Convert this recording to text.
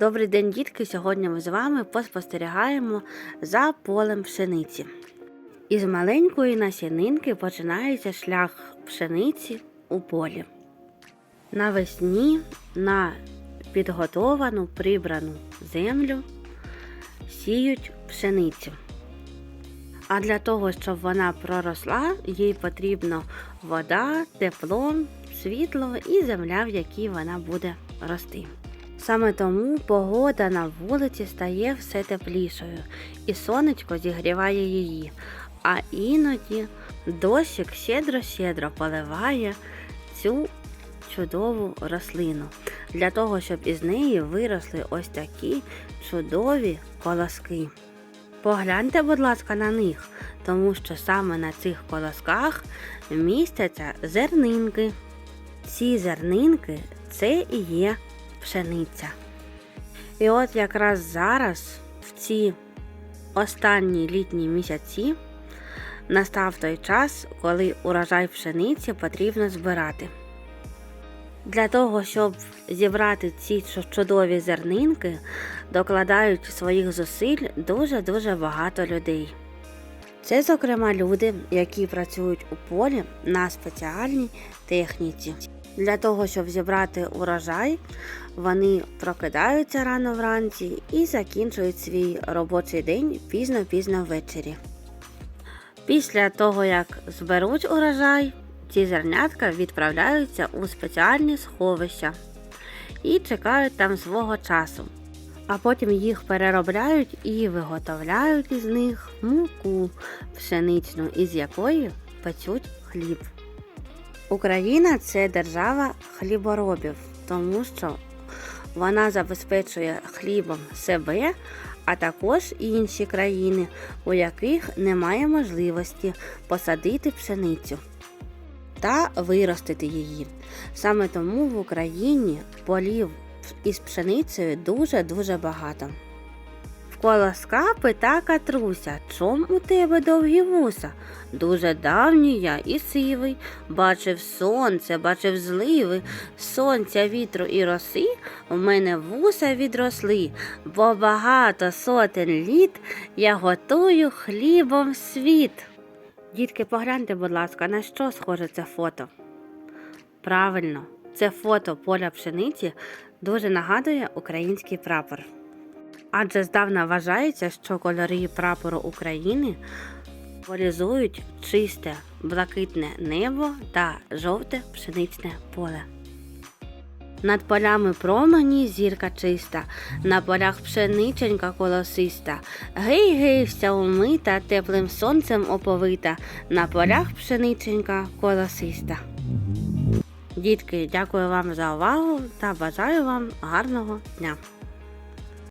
Добрий день, дітки! Сьогодні ми з вами поспостерігаємо за полем пшениці. Із маленької насінинки починається шлях пшениці у полі. Навесні на підготовану прибрану землю сіють пшеницю. А для того, щоб вона проросла, їй потрібно вода, тепло, світло і земля, в якій вона буде рости. Саме тому погода на вулиці стає все теплішою, і сонечко зігріває її, а іноді дощик щедро-щедро поливає цю чудову рослину для того, щоб із неї виросли ось такі чудові колоски. Погляньте, будь ласка, на них, тому що саме на цих колосках містяться зернинки. Ці зернинки це і є пшениця. І от якраз зараз, в ці останні літні місяці, настав той час, коли урожай пшениці потрібно збирати. Для того, щоб зібрати ці чудові зернинки, докладають своїх зусиль дуже-дуже багато людей. Це, зокрема, люди, які працюють у полі на спеціальній техніці. Для того, щоб зібрати урожай, вони прокидаються рано вранці і закінчують свій робочий день пізно-пізно ввечері. Після того, як зберуть урожай, ці зернятка відправляються у спеціальні сховища і чекають там свого часу. А потім їх переробляють і виготовляють із них муку пшеничну, із якої печуть хліб. Україна це держава хліборобів, тому що вона забезпечує хлібом себе, а також інші країни, у яких немає можливості посадити пшеницю та виростити її. Саме тому в Україні полів із пшеницею дуже-дуже багато. В колоска пита Катруся, чом у тебе довгі вуса? Дуже давній я і сивий, бачив сонце, бачив зливи, сонця, вітру і роси, у мене вуса відросли, бо багато сотень літ я готую хлібом світ. Дітки, погляньте, будь ласка, на що схоже це фото? Правильно, це фото поля пшениці дуже нагадує український прапор. Адже здавна вважається, що кольори прапору України символізують чисте блакитне небо та жовте пшеничне поле. Над полями промені зірка чиста, на полях пшениченька колосиста, гей-гей, вся умита, теплим сонцем оповита, на полях пшениченька колосиста. Дітки, дякую вам за увагу та бажаю вам гарного дня.